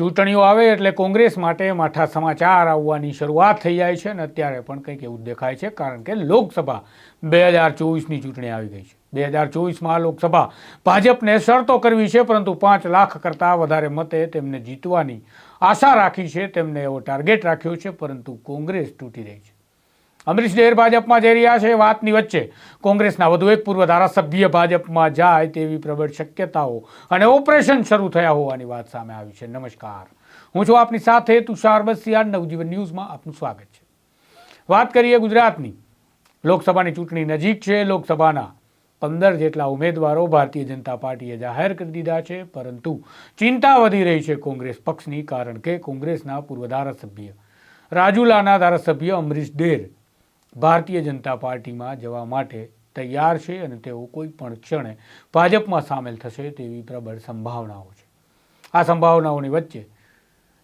ચૂંટણીઓ આવે એટલે કોંગ્રેસ માટે માઠા સમાચાર આવવાની શરૂઆત થઈ જાય છે અને અત્યારે પણ કંઈક એવું દેખાય છે, કારણ કે લોકસભા બે હજાર ચોવીસની ચૂંટણી આવી ગઈ છે. બે હજાર ચોવીસમાં લોકસભા ભાજપને શરતો કરવી છે, પરંતુ પાંચ લાખ કરતાં વધારે મતે તેમને જીતવાની આશા રાખી છે, તેમને એવો ટાર્ગેટ રાખ્યો છે, પરંતુ કોંગ્રેસ તૂટી રહી છે. અમરીશ ડેર ભાજપમાં જઈ રહ્યા છે વાતની વચ્ચે. કોંગ્રેસના વધુ એક પૂર્વ ધારાસભ્ય ભાજપમાં જાય તેવી પ્રબળ શક્યતાઓ અને ઓપરેશન શરૂ થયા હોવાની વાત સામે આવી છે. નમસ્કાર. હું છું આપની સાથે તુષાર બસિયા નવજીવન ન્યૂઝમાં આપનું સ્વાગત છે. વાત કરીએ ગુજરાતની. લોકસભાની ચૂંટણી નજીક છે. લોકસભાના પંદર જેટલા ઉમેદવારો ભારતીય જનતા પાર્ટીએ જાહેર કરી દીધા છે, પરંતુ ચિંતા વધી રહી છે કોંગ્રેસ પક્ષની, કારણ કે કોંગ્રેસના પૂર્વ ધારાસભ્ય રાજુલાના ધારાસભ્ય અમરીશ ડેર ભારતીય જનતા પાર્ટીમાં જવા માટે તૈયાર છે અને તેઓ કોઈ પણ ક્ષણે ભાજપમાં સામેલ થશે તેવી પ્રબળ સંભાવનાઓ છે. આ સંભાવનાઓની વચ્ચે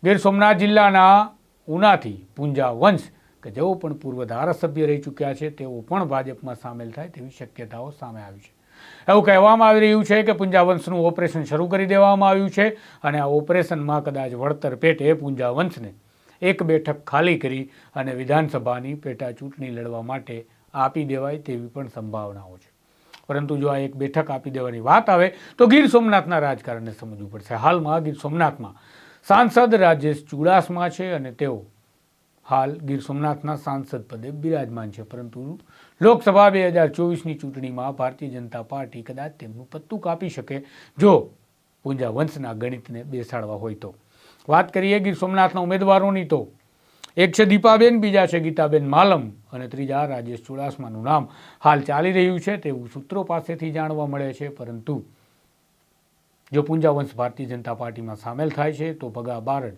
ગીર સોમનાથ જિલ્લાના ઉનાથી પૂંજા વંશ, કે જેઓ પણ પૂર્વ ધારાસભ્ય રહી ચૂક્યા છે, તેઓ પણ ભાજપમાં સામેલ થાય તેવી શક્યતાઓ સામે આવી છે. એવું કહેવામાં આવી રહ્યું છે કે પૂંજાવંશનું ઓપરેશન શરૂ કરી દેવામાં આવ્યું છે અને આ ઓપરેશનમાં કદાચ વળતર પેટે પુંજાવંશને એક બેઠક ખાલી કરી અને વિધાનસભાની પેટા ચૂંટણી લડવા માટે આપી દેવાય તેવી પણ સંભાવનાઓ છે. પરંતુ જો આ એક બેઠક આપી દેવાની વાત આવે, તો ગીર સોમનાથના રાજકારણને સમજવું પડશે. હાલમાં ગીર સોમનાથમાં સાંસદ રાજેશ ચુડાસમા છે અને તેઓ હાલ ગીર સોમનાથના સાંસદ પદે બિરાજમાન છે. પરંતુ લોકસભા બે હજાર ચોવીસની ચૂંટણીમાં ભારતીય જનતા પાર્ટી કદાચ તેમનું પત્તું કાપી શકે જો પૂંજા વંશના ગણિતને બેસાડવા હોય તો. વાત કરીએ ગીર સોમનાથના ઉમેદવારોની તો. એક છે દીપાબેન, બીજા છે ગીતાબેન માલમ અને ત્રીજા રાજેશ ચુડાસમાનું નામ. હાલ ચાલી રહ્યું છે તેવું સૂત્રો પાસેથી જાણવા મળે છે, પરંતુ જો પૂંજાવંશ ભારતીય જનતા પાર્ટીમાં સામેલ થાય છે, તો ભગા બારડ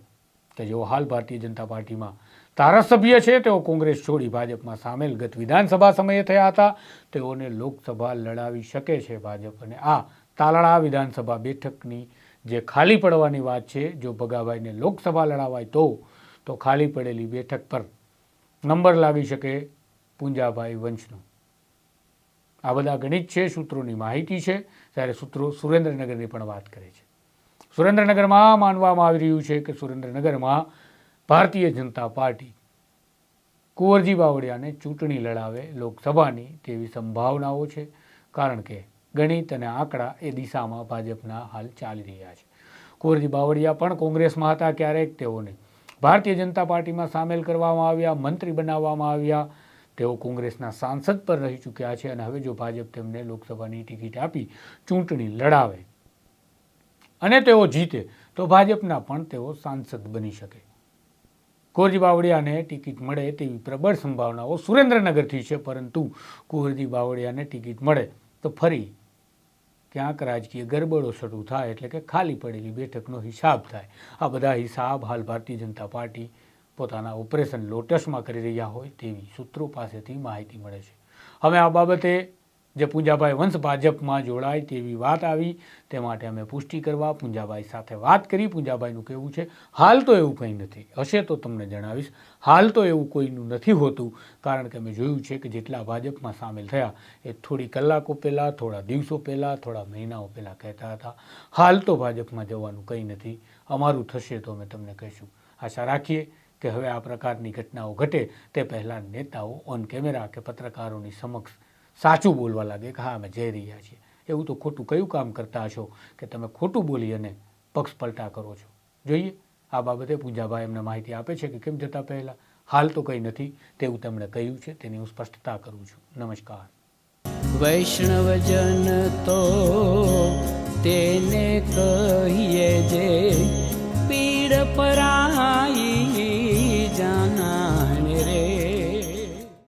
કે જેઓ હાલ ભારતીય જનતા પાર્ટીમાં ધારાસભ્ય છે, તેઓ કોંગ્રેસ છોડી ભાજપમાં સામેલ. ગત વિધાનસભા સમયે થયા હતા, તેઓને લોકસભા લડાવી શકે છે ભાજપ. અને આ તાલાળા વિધાનસભા બેઠકની જે ખાલી પડવાની વાત છે, જો ભગાભાઈને લોકસભા લડાવાય તો તો ખાલી પડેલી બેઠક પર નંબર લાગી શકે પૂંજાભાઈ વંશનો. આ બધા ગણિત છે, સૂત્રોની માહિતી છે, ત્યારે સૂત્રો સુરેન્દ્રનગરની પણ વાત કરે છે. સુરેન્દ્રનગરમાં માનવામાં આવી રહ્યું છે કે સુરેન્દ્રનગરમાં ભારતીય જનતા પાર્ટી કુંવરજી બાવળિયાને ચૂંટણી લડાવે લોકસભાની તેવી સંભાવનાઓ છે, કારણ કે ગણિત અને આંકડા એ દિશામાં ભાજપના હાલ ચાલી રહ્યા છે. કુંવરજી બાવળિયા પણ કોંગ્રેસમાં હતા, ક્યારેક તેઓને ભારતીય જનતા પાર્ટીમાં સામેલ કરવામાં આવ્યા, મંત્રી બનાવવામાં આવ્યા, તેઓ કોંગ્રેસના સાંસદ પર રહી ચૂક્યા છે અને હવે જો ભાજપ તેમને લોકસભાની ટિકિટ આપી ચૂંટણી લડાવે અને તેઓ જીતે, તો ભાજપના પણ તેઓ સાંસદ બની શકે. કુંવરજી બાવળિયાને ટિકિટ મળે તેવી પ્રબળ સંભાવનાઓ સુરેન્દ્રનગરથી છે, પરંતુ કુંવરજી બાવળિયાને ટિકિટ મળે તો ફરી ક્યાંક રાજકીય ગરબડો શરૂ થાય એટલે કે ખાલી પડેલી બેઠકનો હિસાબ થાય. આ બધા હિસાબ હાલ ભારતીય જનતા પાર્ટી પોતાના ઓપરેશન લોટસમાં કરી રહ્યા હોય તેવી સૂત્રો પાસેથી માહિતી મળે છે. હવે આ બાબતે જે પૂંજાભાઈ વંશ ભાજપમાં જોડાય તેવી વાત આવી, તે માટે અમે પુષ્ટિ કરવા પૂંજાભાઈ સાથે વાત કરી. પૂંજાભાઈનું કહેવું છે, હાલ તો એવું કંઈ નથી. હશે તો તમને જણાવીશ, હાલ તો એવું કોઈનું નથી હોતું. કારણ કે અમે જોયું છે કે જેટલા ભાજપમાં સામેલ થયા, એ થોડી કલાકો પહેલાં, થોડા દિવસો પહેલાં, થોડા મહિનાઓ પહેલાં કહેતા હતા, હાલ તો ભાજપમાં જવાનું કંઈ નથી, અમારું થશે તો અમે તમને કહીશું. આશા રાખીએ કે હવે આ પ્રકારની ઘટનાઓ ઘટે, તે પહેલાં નેતાઓ ઓન કેમેરા કે પત્રકારોની સમક્ષ સાચું બોલવા લાગે કે હા, અમે જઈ રહ્યા છીએ. એવું તો ખોટું કયું કામ કરતા હશો કે તમે ખોટું બોલી અને પક્ષ પલટા કરો છો? જોઈએ. આ બાબતે પૂજાભાઈ એમને માહિતી આપે છે કે કેમ જતાં પહેલાં? હાલ તો કંઈ નથી. તેવું તેમણે કહ્યું છે. તેની હું સ્પષ્ટતા કરું છું. નમસ્કાર. વૈષ્ણવજન તો તેને કહીએ